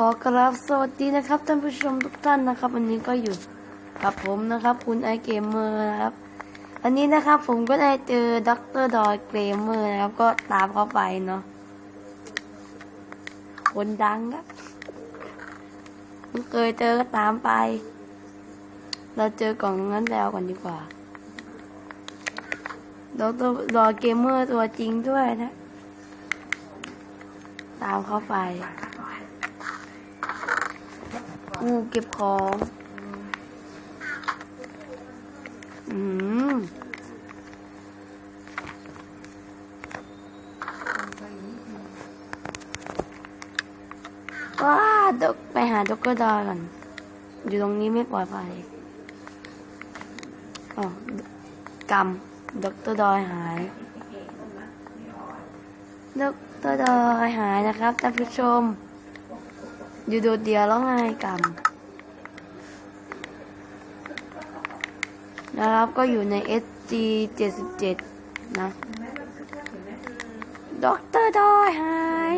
ขอกราบสวัสดีนะครับท่านผู้ชมทุกท่านนะครับ วันนี้ก็อยู่กับผมนะครับ คุณไอเกมเมอร์นะครับ อันนี้นะครับผมก็ได้เจอด็อกเตอร์ดอยเกมเมอร์นะครับ ก็ตามเข้าไปเนาะคนดังครับเคยเจอก็ตามไป เราเจอกล่องนั้นแล้วก่อนดีกว่าด็อกเตอร์ดอยเกมเมอร์ตัวจริงด้วยนะ ตามเข้าไป กูเก็บของ อืมว้าดกไปหาด็อกเกอร์ดอยก่อน อยู่ตรงนี้ไม่ปลอดภัยอ๋อกำด็อกเตอร์ดอยหายด็อกเตอร์ดอยหายนะครับท่านผู้ชม อยู่โดดเดียวแล้วไงกำนนะครับก็อยู่ใน SG 77 นะด็อกเตอร์ดอยหาย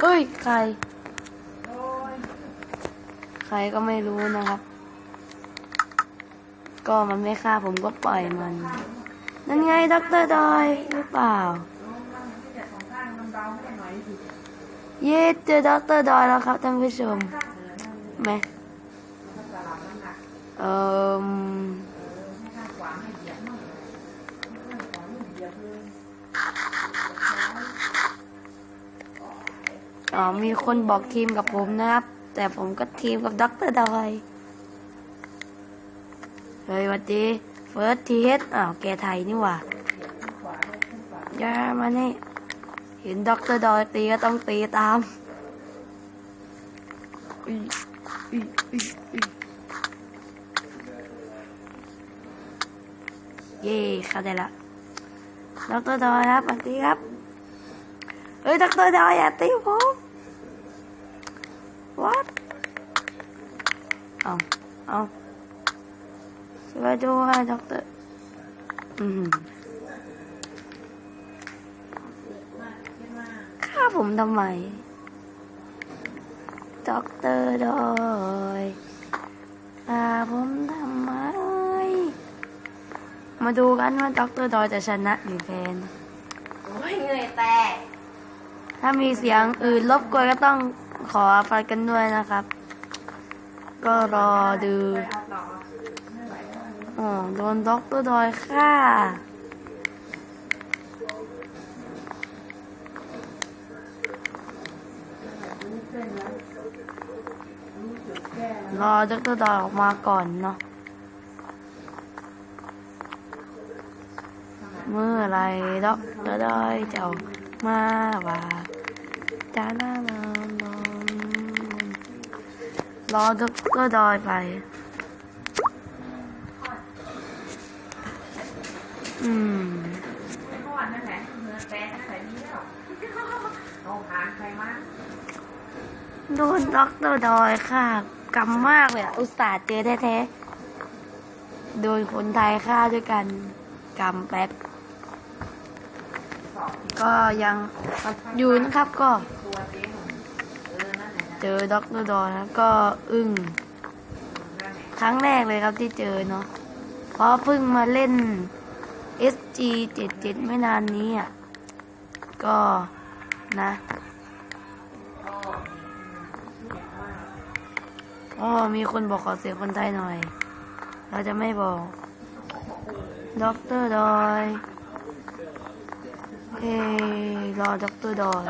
เฮ้ย ใคร ใครก็ไม่รู้นะครับ ก็มันไม่ฆ่าผมก็ปล่อยมัน นั่นไงด็อกเตอร์ดอยหรือเปล่า เย้เจอด็อกเตอร์ดอยแล้วครับท่านผู้ชมไหมเอ่ออ๋อมีคนบอกทีมกับผมนะครับ แต่ผมก็ทีมกับด็อกเตอร์ดอยเฮ้ยวัดดีเฟิร์สทีเอสอ้าวแกไทยนี่หว่าอย่ามานี่ เห็นด็อกเตอร์ดอยตีก็ต้องตีตามเย่เข้าใจละด็อกเตอร์ดอยครับสวัสดีครับ เฮ้ยด็อกเตอร์ดอยอย่าตีผม what เอาเอาช่วยด้วยด็อกเตอร์อืม ผมทำไมด็อกเตอร์ดอยฆ่าผมทำไม มาดูกันว่าด็อกเตอร์ดอยจะชนะหรือแพ้นะโอ้ยเหนื่อยแตก ถ้ามีเสียงอื่นรบกวนก็ต้องขออภัยกันด้วยนะครับ ก็รอดู อ๋อ โดนด็อกเตอร์ดอยฆ่า รอด็อกเตอร์ดอยออกมาก่อนเนาะเมื่อไรด็อกเตอร์ดอยจะออกมาว่าจะน่านอนนอนรอด็อกเตอร์ดอยไป อืมเมื่อวานนั่นแหละเหนื่อยแตกนั่นแหละนี่แล้วโรงทานใครมาโดนด็อกเตอร์ดอยค่ะ กำมากเลยอุตส่าห์เจอแท้ๆ โดนคนไทยฆ่าด้วยกันกำแป๊บ ก็ยังอยู่นะครับก็ เจอด็อกเตอร์ดอนะก็อึ้งครั้งแรกเลยครับที่เจอเนาะเพราะเพิ่งมาเล่น SG 77 ไม่นานนี้อะ ก็นะ อ๋อมีคนบอกขอเสียงคนไทยหน่อย เราจะไม่บอกด็อกเตอร์ดอยเฮ้รอด็อกเตอร์ดอย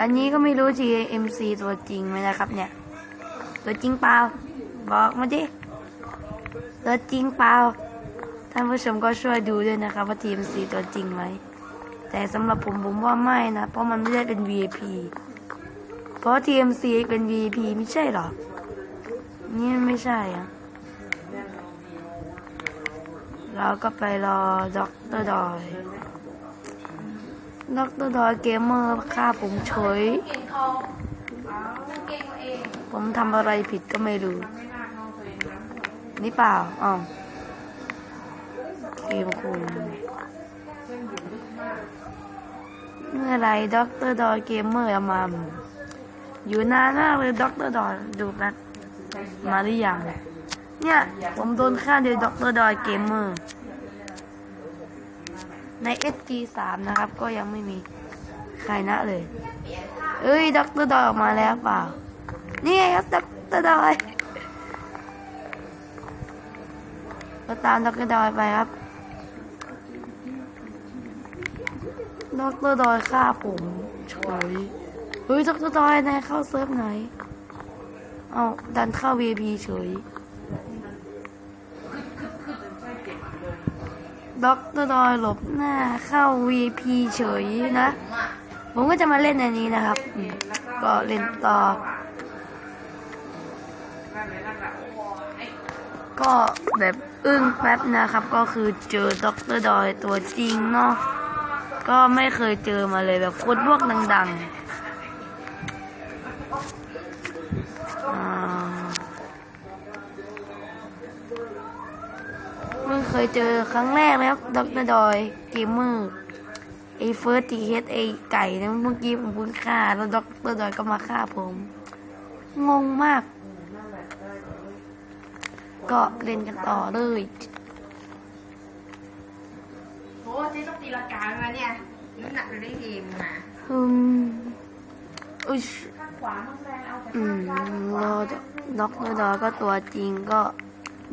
อันนี้ก็ไม่รู้ GMC ตัวจริงไหมนะครับเนี่ย ตัวจริงเปล่า บอกมาดิ ตัวจริงเปล่า ท่านผู้ชมก็ช่วยดูด้วยนะครับว่า TMC ตัวจริงไหม แต่สำหรับผมผมว่าไม่นะ เพราะมันไม่ได้เป็น VIP เพราะ TMC เป็น VP ไม่ใช่หรอ นี่ไม่ใช่อะเราก็ไปรอด็อกเตอร์ดอยด็อกเตอร์ดอยเกมเมอร์ฆ่าผมเฉย ผมทำอะไรผิดก็ไม่รู้ นี่เปล่าอ๋อเกมคุณเมื่อไรด็อกเตอร์ดอยเกมเมอร์มา อยู่นานมากเลยด็อกเตอร์ดอยดูแป๊บมาหรือยังเนี่ย ผมโดนฆ่าโดยด็อกเตอร์ดอยเกมเมอร์ใน SG3 นะครับ ก็ยังไม่มีใครนะเลย เอ้ยด็อกเตอร์ดอยออกมาแล้วเปล่า นี่ไงครับด็อกเตอร์ดอยก็ตามด็อกเตอร์ดอยไปครับด็อกเตอร์ดอยฆ่าผมเฉย ฮ้ยด็อกเตอร์ดอยนายเข้าเซิร์ฟไหนเอาดันเข้า VIP เฉยด็อกเตอร์ดอยหลบหน้าเข้า VIP เฉยนะ ผมก็จะมาเล่นในนี้นะครับ ก็เล่นต่อ ก็แบบอึ้งแป๊บนะครับ ก็คือเจอด็อกเตอร์ดอยตัวจริงเนาะ ก็ไม่เคยเจอมาเลยแบบคนพวกดัง ๆ เพิ่งเคยเจอครั้งแรกแล้วด็อกเตอร์ดอยเกมเมอร์ไอเฟิร์สทีเฮดไอไก่นะเมื่อกี้ผมเพิ่งฆ่า แล้วด็อกเตอร์ดอยก็มาฆ่าผม งงมาก ก็เล่นกันต่อเลยโอ้เจ๊ต้องตีลังกามาเนี่ยน้ำหนักจะได้ดีมาอืมอุ้ยข้างขวาต้องแรงเอาแต่อืข้างมซ้ายรอด็อกเตอร์ดอยก็ตัวจริงก็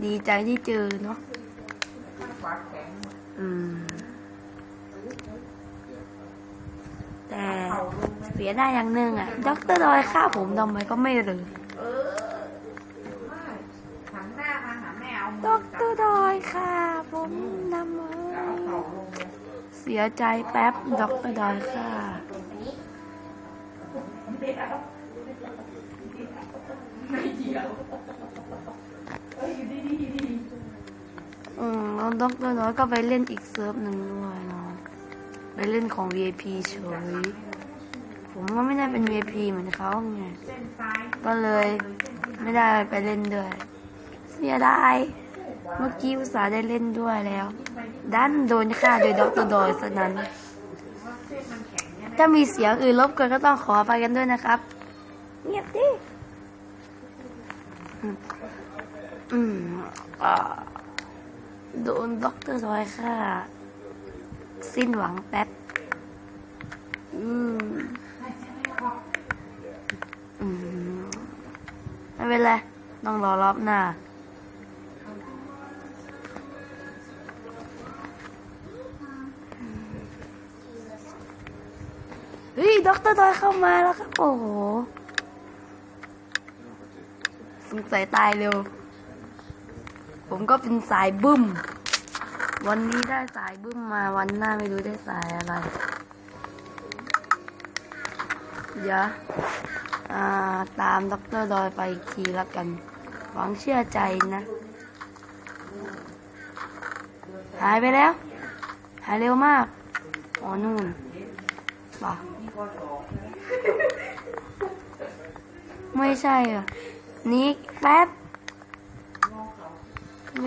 ดีใจที่เจอเนาะข้าแข็งอืม แต่เข่าลงไหมเสียได้อย่างหนึ่งอะด็อกเตอร์ดอยฆ่าผมทำไมก็ไม่รู้เออไม่หันหน้ามาหาแม่เอามืด็อกเตอร์ดอยค่ะผมทำไมเอเสียใจแป๊บด็อกเตอร์ดอยค่ะไม่เกี่ยวเอ้ยอยู่ดีดีดี อืมแล้วด็อกเตอร์น้อยก็ไปเล่นอีกเซิร์ฟหนึ่งด้วยเนาะไปเล่นของ VIP เฉย ผมก็ไม่ได้เป็น VIP เหมือนเขาไง ก็เลยไม่ได้ไปเล่นด้วย เสียดาย เมื่อกี้อุตส่าห์ได้เล่นด้วยแล้ว ดันโดนฆ่าโดยด็อกเตอร์ดอยซะนั้น ถ้ามีเสียงอื่นรบกวนก็ต้องขอไปกันด้วยนะครับ เงียบดิ อือืมอ่า โดนด็อกเตอร์ดอยค่ะสิ้นหวังแป๊บ อืม อืม ไม่เป็นไร ต้องรอรอบหน้า เฮ้ยด็อกเตอร์ดอยเข้ามาแล้วครับ โอ้โห สงสัยตายเร็ว ผมก็เป็นสายบึ้ม วันนี้ได้สายบึ้มมาวันหน้าไม่รู้ได้สายอะไร เดี๋ยวตามด็อกเตอร์ดอยไปอีกทีละกัน หวังเชื่อใจนะ หายไปแล้ว หายเร็วมาก อ๋อนู่นป่ะไม่ใช่อะนี่แป๊บ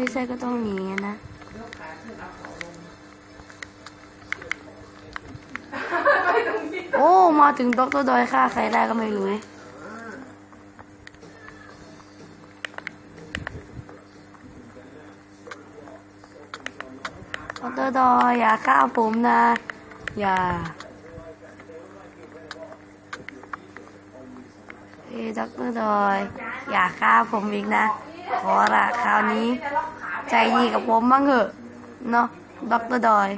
ไม่ใช่ก็ต้องหนีอะนะโอ้ มาถึงดรดอยฆ่าใครได้ก็ไม่รู้ดรดอยอย่าฆ่าผมนะ อย่าเอ้ยดรดอยอย่าฆ่าผมอีกนะ ขอละคราวนี้ ใจดีกับผมบ้างเถอะเนาะด็อกเตอร์ดอย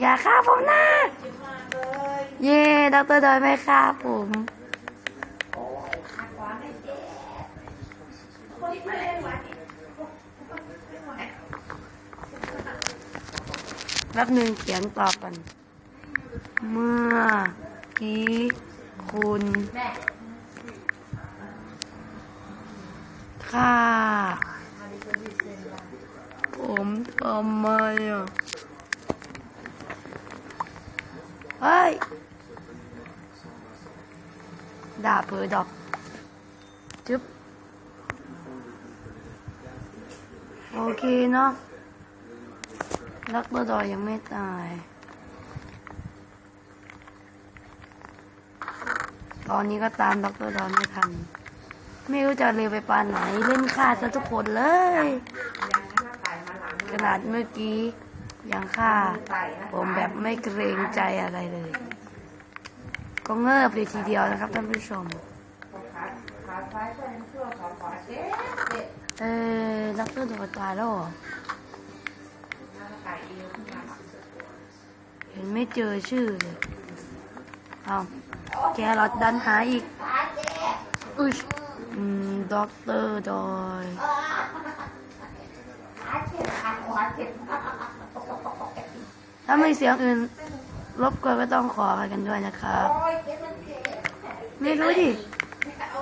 อย่าฆ่าผมนะเย่ด็อกเตอร์ดอยไม่ฆ่าผมแป๊บหนึ่งเขียนตอบกัน เมื่อกี้คุณ แม่ฆ่าผมทำไมอะเฮ้ยด่าเผยดอกจึ๊บโอเคเนาะดรดอยยังไม่ตาย ตอนนี้ก็ตามดรดอยไม่ทัน ไม่รู้จะเร็วไปปานไหนเล่นฆ่าซะทุกคนเลย ขนาดเมื่อกี้ยังฆ่า ผมแบบไม่เกรงใจอะไรเลย ก็เงิบเลยทีเดียวนะครับท่านผู้ชมขาขาซ้ายช่วยช่วยขาขวาเจ๊เจ๊เออรดอยตายแล้วเหรอแล้วก็ไต่เอวขึ้นมาเห็นไม่เจอชื่อเลยเอาแกรอดดันหาอีกอุ้ย ด็อกเตอร์ดอยถ้าไม่เสียงอื่นรบกวนก็ต้องขออภัยกันด้วยนะครับ ไม่รู้ดิ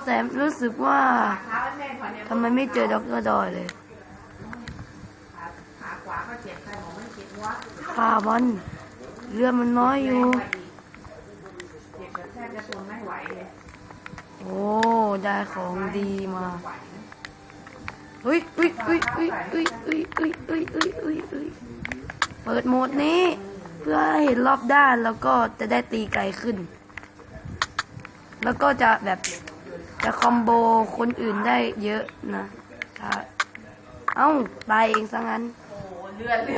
แต่รู้สึกว่าทำไมไม่เจอด็อกเตอร์ดอยเลยขาขวาก็เจ็บอกไม่เจ็บวะข่ามันเรือมันน้อยอยู่เจ็บแบบแทบจะทนไม่ไหวเลย โอ้ได้ของดีมาเฮ้ยเฮ้ยเฮ้ยเฮ้ยเฮ้ยเฮ้ยเฮ้ยเฮ้ยเฮ้ยเฮ้ยเฮ้ยเปิดโหมดนี้ เพื่อให้เห็นรอบด้านแล้วก็จะได้ตีไกลขึ้น แล้วก็จะแบบจะคอมโบคนอื่นได้เยอะนะถ้าเอ้าตายเองซะงั้น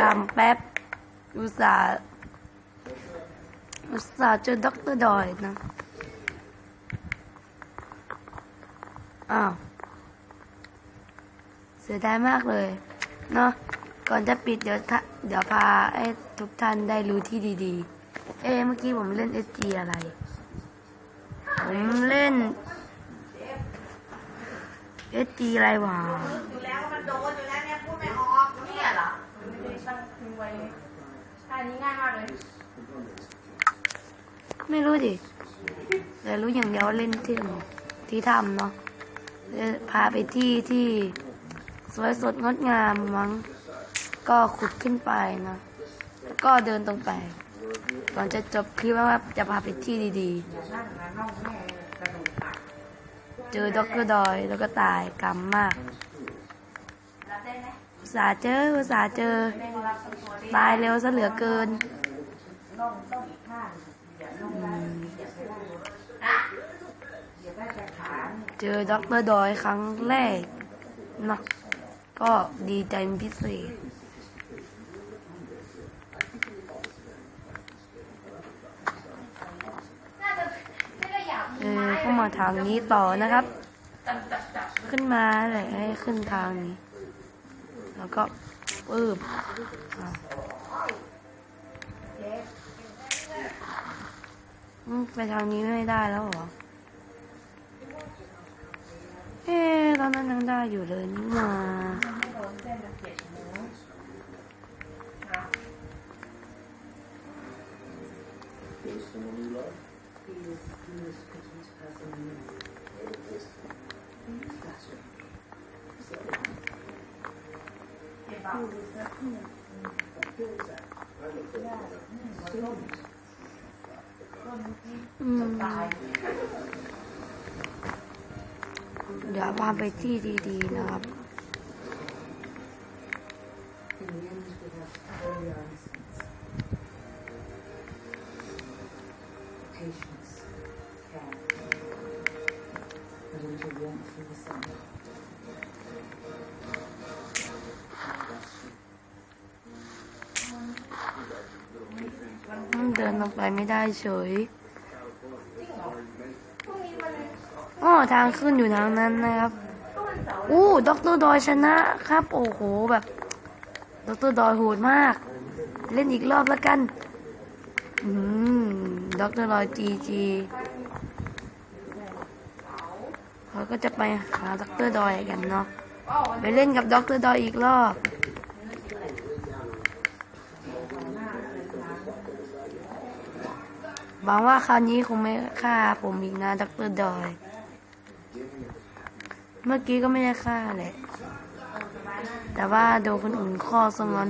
ตามแป๊บอุตส่าห์อุตส่าห์เจอด็อกเตอร์ดอยนะ อ้าว เสียดายมากเลย เนาะก่อนจะปิดเดี๋ยวทะเดี๋ยวพาไอ้ทุกท่านได้รู้ที่ดีๆ เอ๊ะเมื่อกี้ผมเล่น SG อะไร ผมเล่น SG อะไรวะอยู่แล้วมันโดนอยู่แล้วเนี่ยพูดไม่ออกเนี่ยเหรอไม่ได้ตั้งทิ้งไว้ท่านี้ง่ายมากเลย ไม่รู้ดิแต่รู้อย่างเดียวว่าเล่นที่ที่ทำเนาะ จะพาไปที่ที่สวยสดงดงามมั้ง ก็ขุดขึ้นไปนะ แล้วก็เดินตรงไป ก่อนจะจบคลิปว่าจะพาไปที่ดีๆ เจอด็อกเตอร์ดอยแล้วก็ตายกรรมมากอุตสาเจออุตสาเจอไม่ต้องรับตัวได้ตายเร็วซะเหลือเกิน เจอด็อกเตอร์ดอยครั้งแรกนะก็ดีใจพิเศษ เออก็มาทางนี้ต่อนะครับ ขึ้นมาเลยให้ขึ้นทางนี้ แล้วก็ปืบไปทางนี้ไม่ได้แล้วเหรอ เอ๊ตอนนั้นยังได้อยู่เลยนี่มาอืม เดี๋ยวพาไปที่ดีๆนะครับ เดินลงไปไม่ได้เฉย อ๋อทางขึ้นอยู่ทางนั้นนะครับ อู้ด็อกเตอร์ดอยชนะครับ โอ้โหแบบด็อกเตอร์ดอยโหดมาก เล่นอีกรอบแล้วกัน อืมด็อกเตอร์ดอยจีจีเขาก็จะไปหาด็อกเตอร์ดอยกันเนาะไปเล่นกับด็อกเตอร์ดอยอีกรอบ หวังว่าคราวนี้คงไม่ฆ่าผมอีกนะด็อกเตอร์ดอย เมื่อกี้ก็ไม่ได้ฆ่าแหละ แต่ว่าโดนคนอื่นข้อสงั้น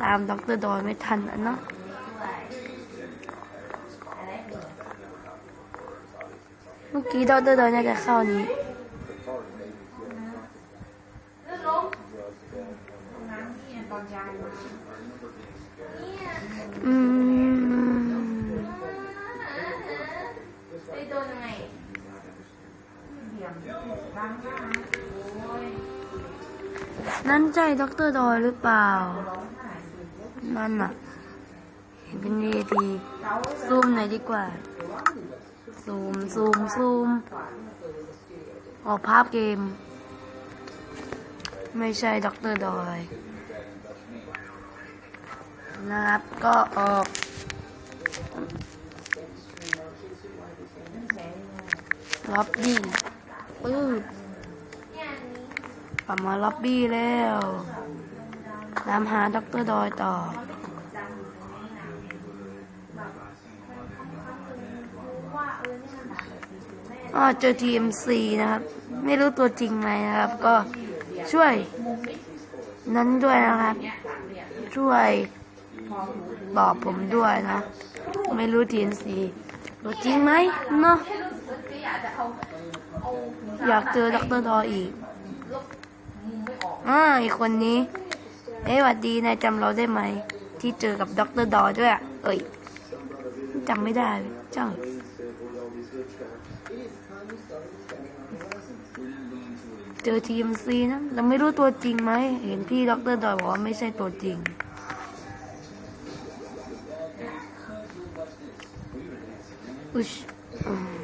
ตามด็อกเตอร์ดอยไม่ทันอะเนาะเมื่อกี้ด็อกเตอร์ดอยน่าจะเข้านี้ นั่นใช่ด็อกเตอร์ดอยหรือเปล่า นั่นน่ะเห็นเป็นเวทีซูมหน่อยดีกว่า ซูมซูมซูม ออกภาพเกม ไม่ใช่ด็อกเตอร์ดอยนะครับ ก็ออกล็อบบี้ปื๊ด กลับมาล็อบบี้แล้วตามหาด็อกเตอร์ดอยต่ออ๋อเจอ TMC นะครับ ไม่รู้ตัวจริงไหมนะครับ ก็ช่วย นั้นด้วยนะครับ ช่วยบอกผมด้วยนะ ไม่รู้ TMC ตัวจริงไหมเนาะอยากเจอด็อกเตอร์ดอยอีก อ่าอีกคนนี้ เอ้ยหวัดดีนายจำเราได้ไหม ที่เจอกับด็อกเตอร์ดอด้วยอะเอ้ยจำไม่ได้เลยจ้าเจอทีมซีนะเราไม่รู้ตัวจริงไหม เห็นพี่ด็อกเตอร์ดอยบอกว่าไม่ใช่ตัวจริง อุชอืม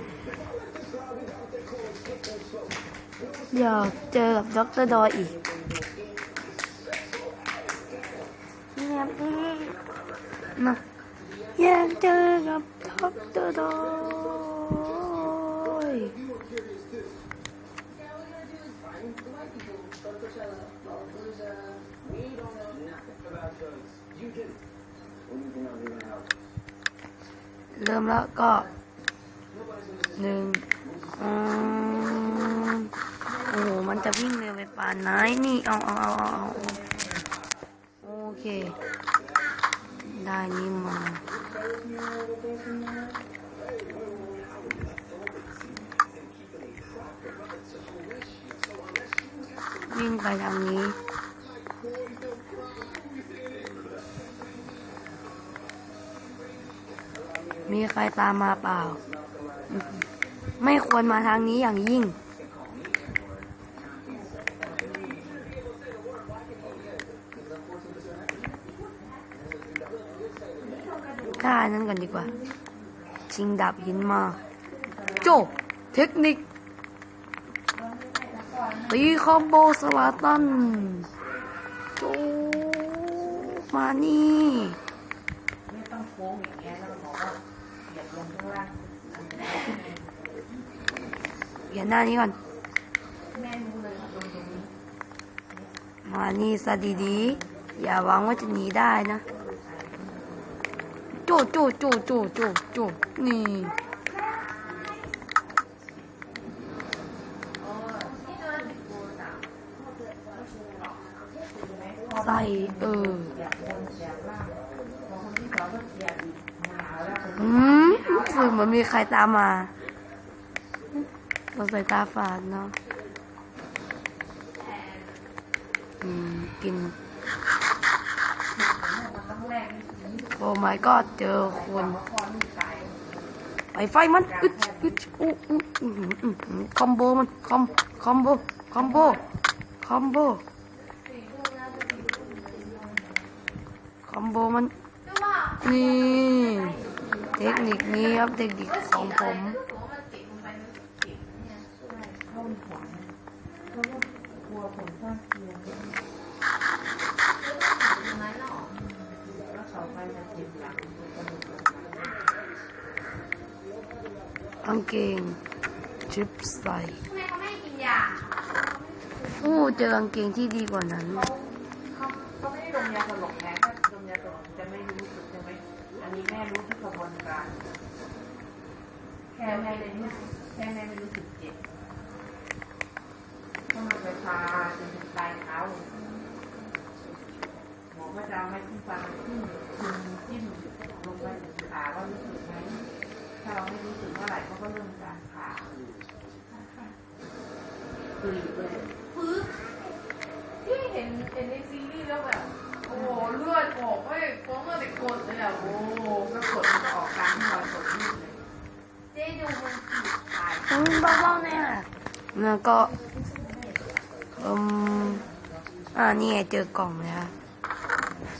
อยากเจอกับด็อกเตอร์ดอยอีก เนี่ยพี่นะอยากเจอกับดรดอยเริ่มแล้วก็หนึ่งอืมโอ้มันจะวิ่งเร็วไปป่านไหนนี่ เอาเอาเอาเอา เค ได้นี่มาวิ่งไปทางนี้มีใครตามมาเปล่า ไม่ควรมาทางนี้อย่างยิ่ง นั้นก่อนดีกว่า ชิงดาบหินมา โจ เทคนิค ตีคอมโบสลาตัน โจ มานี่เงี้ยแล้วก็บอกว่าเหยียบลงข้างล่างเปลี่ยนหน้านี้ก่อน มานี่ซะดีๆ อย่าหวังว่าจะหนีได้นะ จโจโจโจโจโจนี่ใส่เออเหยียบบนเหยียบล่างพอคนที่สองก็เหยียบอีกมาแล้วคนอืมรู้สึกเหมือนมีใครตามมา เราใส่ตาฝาดเนาะอืม กิน my god เจอคนไปไฟมันอึดอึดอู้อู้อื้อหืออื้อหือคอมโบมันคอมคอมโบคอมโบคอมโบคอมโบมันนี่เทคนิคนี้ครับเทคนิคของผมกลัวผลข้างเคียงางเกงชิปใส่ทำไมเขาไม่ให้กินยาอู้เจอกางเกงที่ดีกว่านั้น เขาเขาเขาไม่ได้ดมยาสลบไงถ้าดมยาสลบจะไม่รู้สึกใช่ไหมอันนี้แม่รู้ที่กระบวนการ แค่แม่ไม่รู้แค่แม่ไม่รู้สึกเจ็บต้องมาไปพาจนถึงปลายเท้าหมอก็จะเอาไม้ที่ฟันขึ้นคุมจิ้มลงไปถึงขาว่ารู้สึกไหมถ้าเราไม่รู้สึกเมื่อไหร่เขาก็เริ่มการผ่ากรีดเลย ฟื้นที่ เห็นในซีรีส์แล้วแบบโอ้โหเลือดออกไม่ฟ้องมาแต่กดเลยอะโอ้ก็กดมันจะออกตามที่รอยกดนี่เลยเจ๊ดูมันจีบตายอืมเบาๆเนี่ยแล้วก็อืมอ่านี่ไงเจอกล่องแล้ว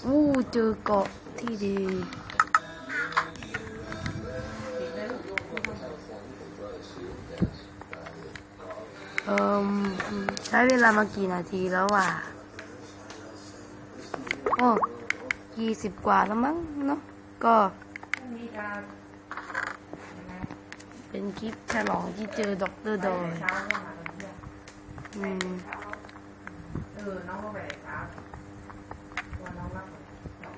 อู้เจอเกาะที่ดีเอ่มใช้เวลามากี่นาทีแล้วอะ โอ้ยี่สิบกว่าแล้วมั้งเนาะก็เป็นคลิปฉลองที่เจอด็อกเตอร์ไปดอยเช้าก็มาตอนเที่ยงอืมเออน้องก็ไปแต่เช้าวันน้องรับสอบ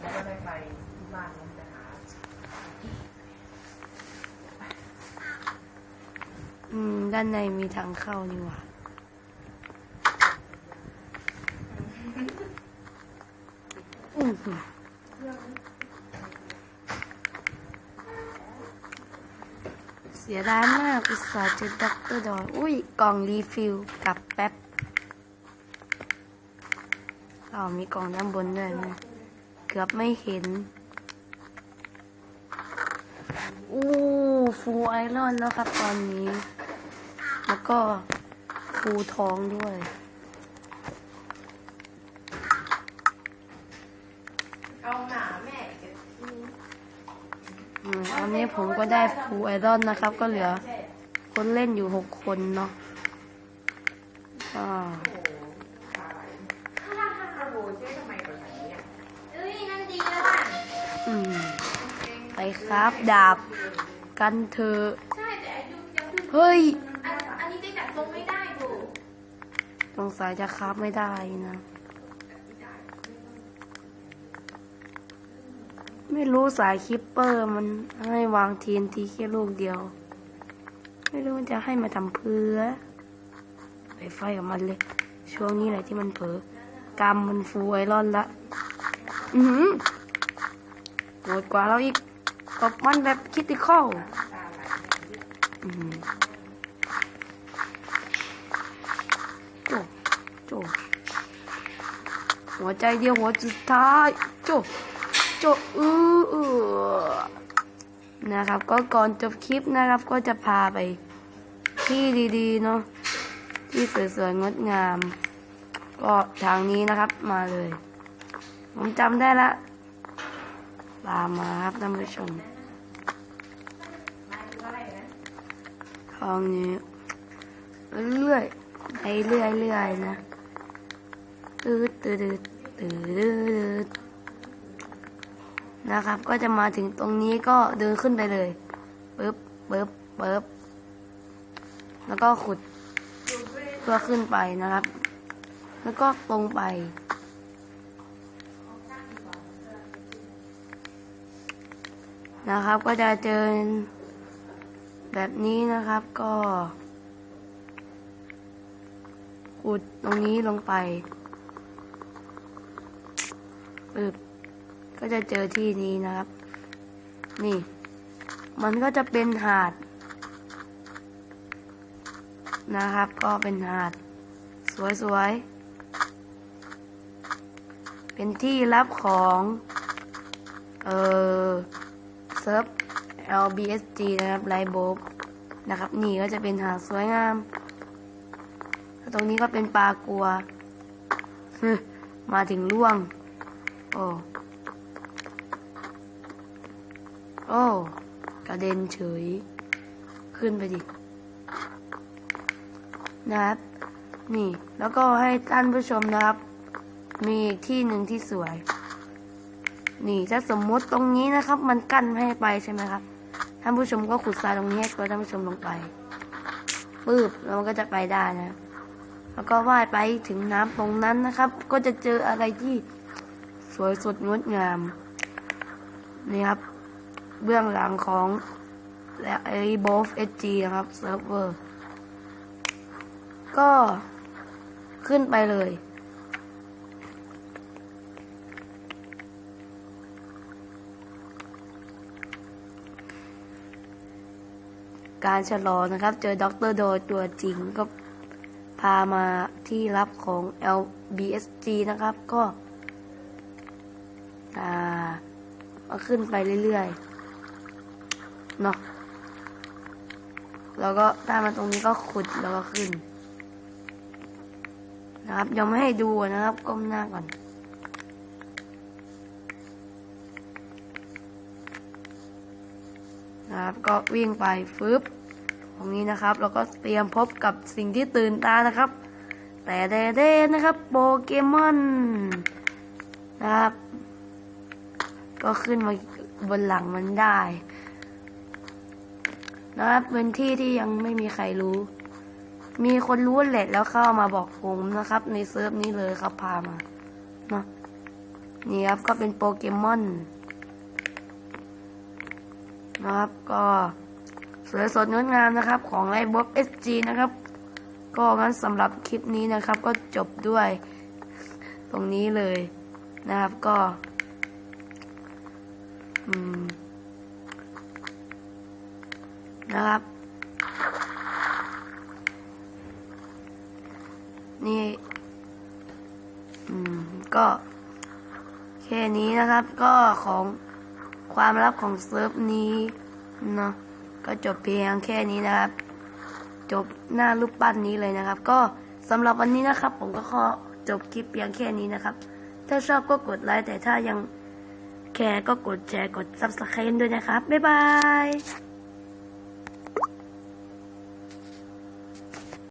แล้วก็ได้ไปที่บ้านน้องจะหาอืม ด้านในมีทางเข้านี่หว่า ร้ายมากอุตส่าห์เจอด็อกเตอร์ดอยอุ้ยกล่องรีฟิลกับแป๊บเรามีกล่องด้านบนด้วยนะ เกือบไม่เห็น อู้ฟูไอรอนแล้วครับตอนนี้ แล้วก็ฟูทองด้วย เอาหนาแม่จะ อืมตอ นนี้ผมก็ได้ฟูไอรอนนะครับ ก็เหลือ คนเล่นอยู่หกคนเนาะก็โอ้โหเจ๊ทำไมแบบนี้อะเอ้ยนั่นดีแล้วอะอืมไปครับดาบกันเถอะใช่แต่อายุยังดูเฮ้ยอันอันนี้จะจัดตรงไม่ได้ดูสงสัยจะครับไม่ได้นะ ไม่รู้สายคิปเปอร์มันให้วางทีนทีแค่ลูกเดียว ไม่รู้มันจะให้มาทำเพื่อไปไฟกับมันเลย ช่วงนี้แหละที่มันเผลอกำมันฟูไอรอนละ อือหือโหดกว่าเราอีกตบมันแบบคิติคอลอือหือโจโจหัวใจเดียวหัวจิตท้ายโจ โจอือเออนะครับ ก็ก่อนจบคลิปนะครับ ก็จะพาไป ที่ดีๆเนาะที่สวยๆงดงาม ก็ทางนี้นะครับมาเลย ผมจำได้ละตามมาครับท่านผู้ชมทางนี้เรื่อยๆไปเรื่อยๆนะตืดตืดตืดตืด นะครับ ก็จะมาถึงตรงนี้ก็เดินขึ้นไปเลยปึ๊บปึ๊บปึ๊บแล้วก็ขุดเพื่อขึ้นไปนะครับ แล้วก็ตรงไปนะครับก็จะเจอแบบนี้นะครับก็ขุดตรงนี้ลงไปปึ๊บ ก็จะเจอที่นี้นะครับ นี่ มันก็จะเป็นหาด นะครับ ก็เป็นหาด สวยๆ เป็นที่รับของ เออเซิร์ฟ LBSG นะครับไลโบบนะครับ นี่ก็จะเป็นหาดสวยงาม ตรงนี้ก็เป็นปลากัว มาถึงล่วง โอ้ โอ้กระเด็นเฉย ขึ้นไปดินะครับ นี่แล้วก็ให้ท่านผู้ชมนะครับ มีอีกที่หนึ่งที่สวย นี่ถ้าสมมุติตรงนี้นะครับ มันกั้นไม่ให้ไปใช่ไหมครับท่านผู้ชมก็ขุดทรายตรงนี้ให้ตัวท่านผู้ชมลงไปปื๊บแล้วมันก็จะไปได้นะแล้วก็ว่ายไปถึงน้ำตรงนั้นนะครับ ก็จะเจออะไรที่สวยสดงดงามนี่ครับ เบื้องหลังของและไอ้บอฟเอจีนะครับเซิร์ฟเวอร์ก็ขึ้นไปเลย การฉลองนะครับ เจอด็อกเตอร์โดตัวจริงก็พามาที่รับของ LBSG นะครับก็ อ่ามาขึ้นไปเรื่อยๆ เนาะแล้วก็ถ้มาตรงนี้ก็ขุดแล้วก็ขึ้น นะครับยังไม่ให้ดูนะครับ ก้มหน้าก่อน นะครับ ก็วิ่งไปฟึบตรงนี้นะครับ แล้วก็เตรียมพบกับสิ่งที่ตื่นตานะครับ แต่เดๆนะครับ โปเกมอนนะครับ ก็ขึ้นมาบนหลังมันได้ นะครับเป็นที่ที่ยังไม่มีใครรู้ มีคนรู้แหละแล้วเข้ามาบอกผมนะครับ ในเซิร์ฟนี้เลยครับพามาเนาะนี่ครับก็เป็นโปเกมอนนะครับก็สวยสดงดงามนะครับของไลฟ์บ๊อบเอสจีนะครับ ก็งั้นสำหรับคลิปนี้นะครับ ก็จบด้วย ตรงนี้เลยนะครับก็ อืม นะครับ นี่ อืม ก็แค่นี้นะครับ ก็ของความลับของเซิร์ฟนี้เนาะก็จบเพียงแค่นี้นะครับ จบหน้ารูปปั้นนี้เลยนะครับ ก็สำหรับวันนี้นะครับ ผมก็ขอจบคลิปเพียงแค่นี้นะครับ ถ้าชอบก็กดไลค์แต่ถ้ายังแคร์ก็กดแชร์กด subscribe ด้วยนะครับ บ๊ายบาย